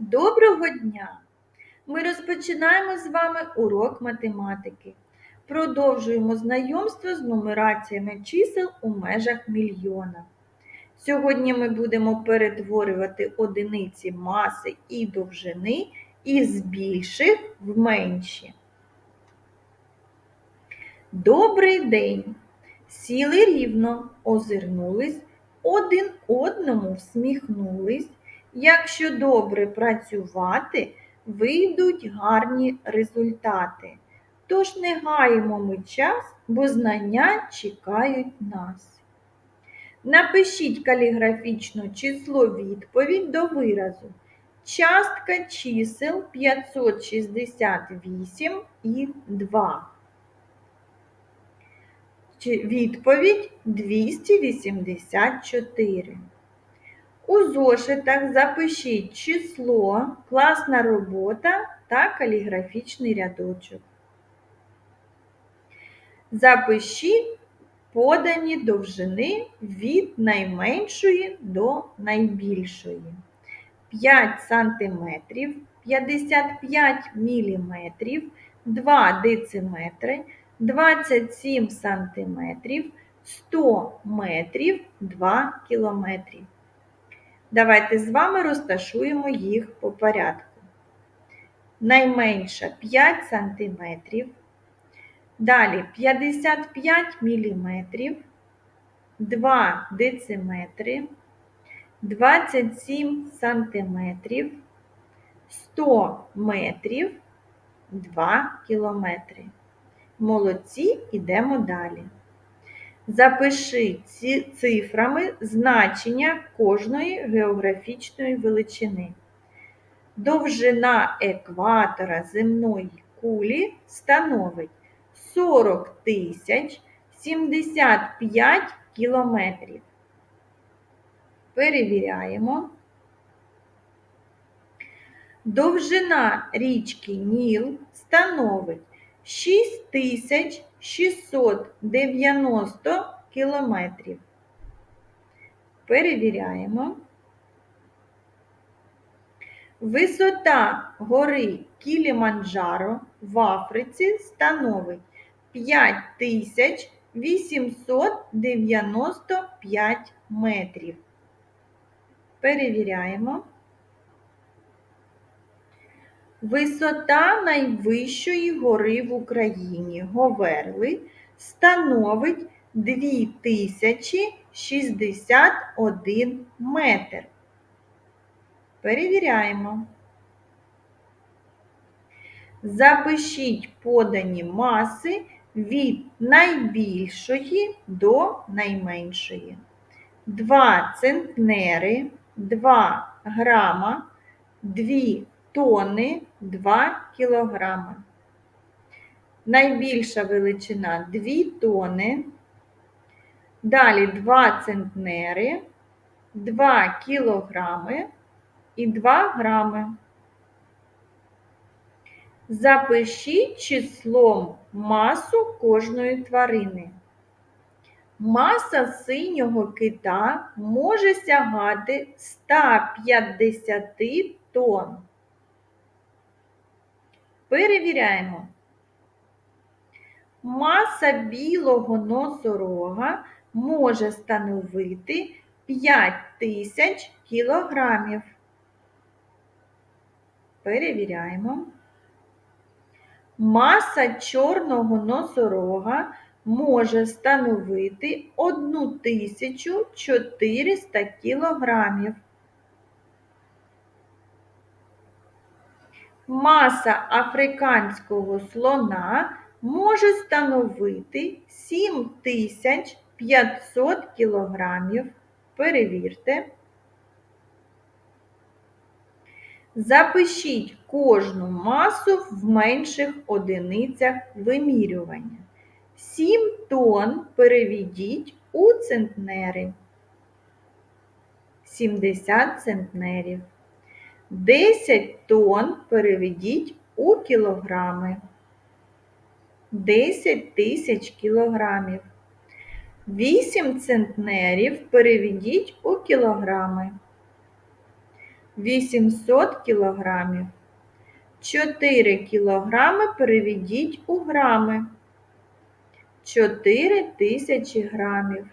Доброго дня! Ми розпочинаємо з вами урок математики. Продовжуємо знайомство з нумераціями чисел у межах мільйона. Сьогодні ми будемо перетворювати одиниці маси і довжини із більших в менші. Добрий день! Сіли рівно, озирнулись, один одному всміхнулись. Якщо добре працювати, вийдуть гарні результати. Тож не гаємо ми час, бо знання чекають нас. Напишіть каліграфічно число відповідь до виразу. Частка чисел 568 і 2. Відповідь 284. У зошитах запишіть число, класна робота та каліграфічний рядочок. Запишіть подані довжини від найменшої до найбільшої. 5 см, 55 мм, 2 дециметри, 27 см, 100 метрів, 2 кілометрів. Давайте з вами розташуємо їх по порядку. Найменша 5 см, далі 55 мм, 2 дециметри, 27 см, 100 метрів, 2 кілометри. Молодці, йдемо далі. Запиши цифрами значення кожної географічної величини. Довжина екватора земної кулі становить 40 тисяч 75 кілометрів. Перевіряємо. Довжина річки Ніл становить 6690 кілометрів. Перевіряємо. Висота гори Кіліманджаро в Африці становить 5895 метрів. Перевіряємо. Висота найвищої гори в Україні Говерли становить 2061 метр. Перевіряємо. Запишіть подані маси від найбільшої до найменшої. 2 центнери, 2 грама, 2 тонни, 2 кілограми. Найбільша величина 2 тони. Далі 2 центнери, 2 кілограми і 2 грами. Запишіть числом масу кожної тварини. Маса синього кита може сягати 150 тонн. Перевіряємо. Маса білого носорога може становити 5000 кілограмів. Перевіряємо. Маса чорного носорога може становити 1400 кілограмів. Маса африканського слона може становити 7500 кілограмів. Перевірте. Запишіть кожну масу в менших одиницях вимірювання. 7 тонн переведіть у центнери. 70 центнерів. 10 тонн переведіть у кілограми. 10 тисяч кілограмів. 8 центнерів переведіть у кілограми. 800 кілограмів. 4 кілограми переведіть у грами. 4 тисячі грамів.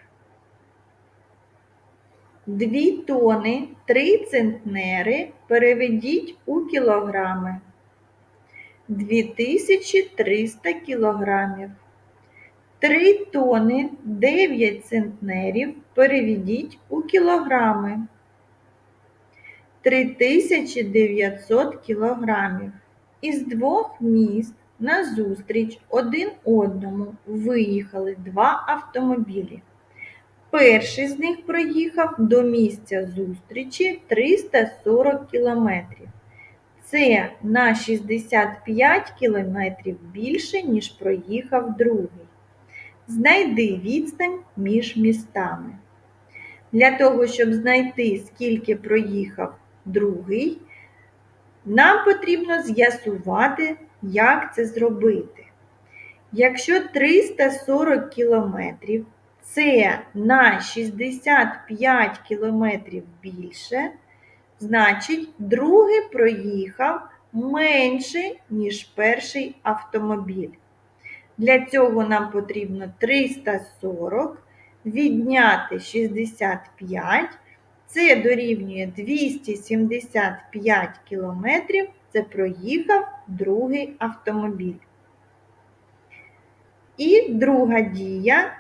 2 тони 3 центнери переведіть у кілограми. 2300 кілограмів. 3 тони 9 центнерів переведіть у кілограми. 3900 кілограмів. Із двох міст назустріч один одному виїхали два автомобілі. Перший з них проїхав до місця зустрічі 340 кілометрів. Це на 65 кілометрів більше, ніж проїхав другий. Знайди відстань між містами. Для того, щоб знайти, скільки проїхав другий, нам потрібно з'ясувати, як це зробити. Якщо 340 кілометрів це на 65 кілометрів більше, значить, другий проїхав менше, ніж перший автомобіль. Для цього нам потрібно 340 відняти 65. Це дорівнює 275 кілометрів. Це проїхав другий автомобіль. І друга дія.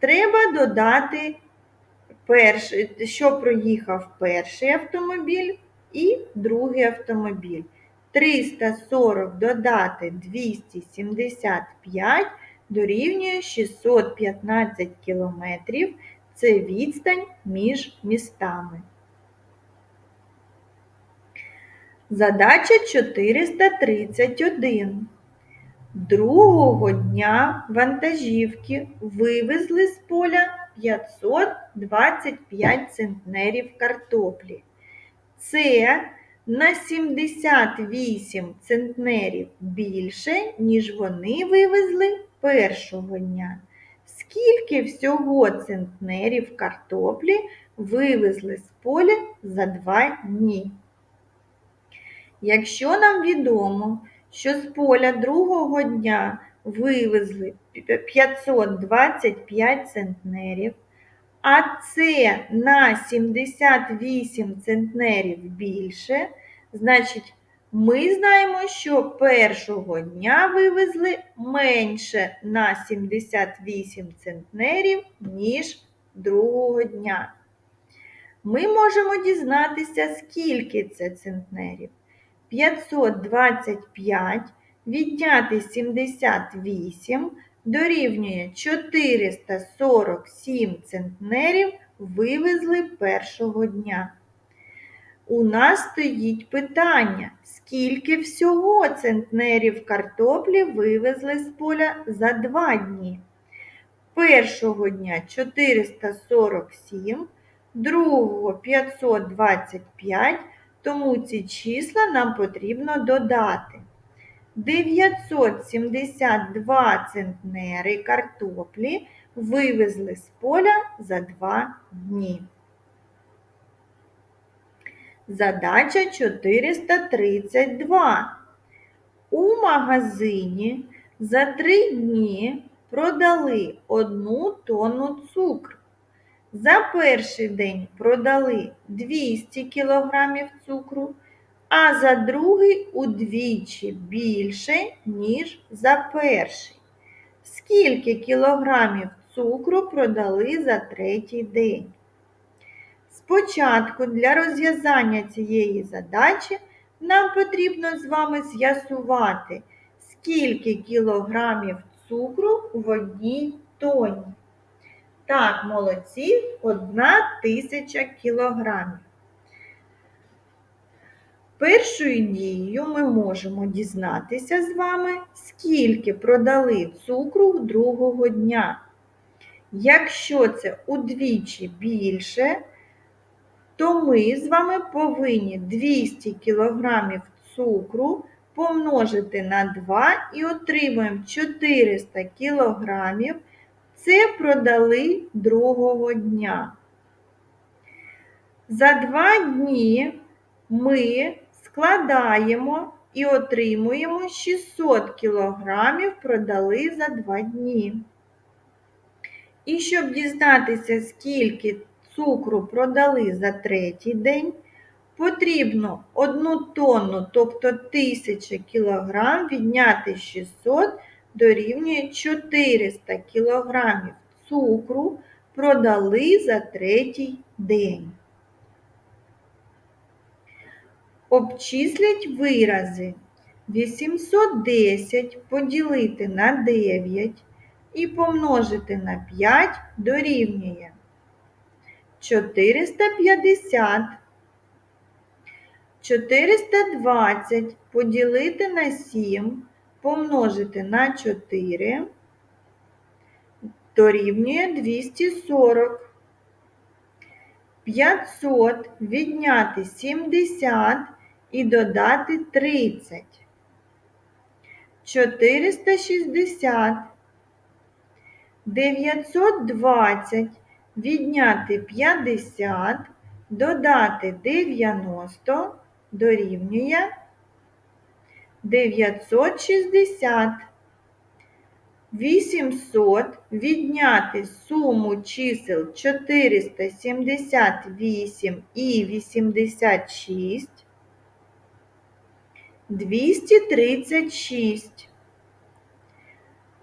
Треба додати, перший, що проїхав перший автомобіль і другий автомобіль. 340 додати 275 дорівнює 615 кілометрів. Це відстань між містами. Задача 431. Другого дня вантажівки вивезли з поля 525 центнерів картоплі. Це на 78 центнерів більше, ніж вони вивезли першого дня. Скільки всього центнерів картоплі вивезли з поля за два дні? Якщо нам відомо, що з поля другого дня вивезли 525 центнерів, а це на 78 центнерів більше, значить, ми знаємо, що першого дня вивезли менше на 78 центнерів, ніж другого дня. Ми можемо дізнатися, скільки це центнерів. 525 відняти 78 дорівнює 447 центнерів вивезли першого дня. У нас стоїть питання, скільки всього центнерів картоплі вивезли з поля за два дні. Першого дня 447, другого 525, тому ці числа нам потрібно додати. 972 центнери картоплі вивезли з поля за два дні. Задача 432. У магазині за три дні продали одну тонну цукру. За перший день продали 200 кг цукру, а за другий удвічі більше, ніж за перший. Скільки кілограмів цукру продали за третій день? Спочатку для розв'язання цієї задачі нам потрібно з вами з'ясувати, скільки кілограмів цукру в одній тоні. Так, молодці, одна тисяча кілограмів. Першою дією ми можемо дізнатися з вами, скільки продали цукру другого дня. Якщо це удвічі більше, то ми з вами повинні 200 кг цукру помножити на 2 і отримаємо 400 кг. Це продали другого дня. За два дні ми складаємо і отримуємо 600 кілограмів продали за 2 дні. І щоб дізнатися, скільки цукру продали за третій день, потрібно 1 тонну, тобто 1000 кілограм, відняти 600 дорівнює 400 кілограмів цукру продали за третій день. Обчислять вирази 810 поділити на 9 і помножити на 5 дорівнює 450. 420 поділити на 7 помножити на 4 дорівнює 240. 500 відняти 70 і додати 30. 460. 920 відняти 50, додати 90 дорівнює 960. 800 відняти суму чисел 478 і 86 236.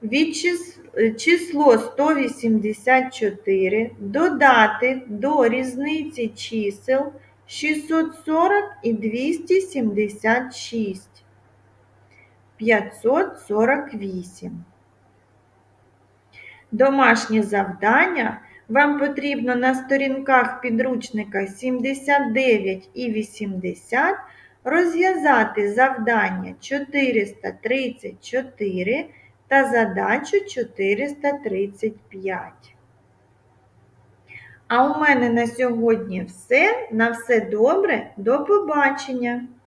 Від чис- число 184 додати до різниці чисел 640 і 276. 548. Домашнє завдання вам потрібно на сторінках підручника 79 і 80 розв'язати завдання 434 та задачу 435. А у мене на сьогодні все. На все добре. До побачення!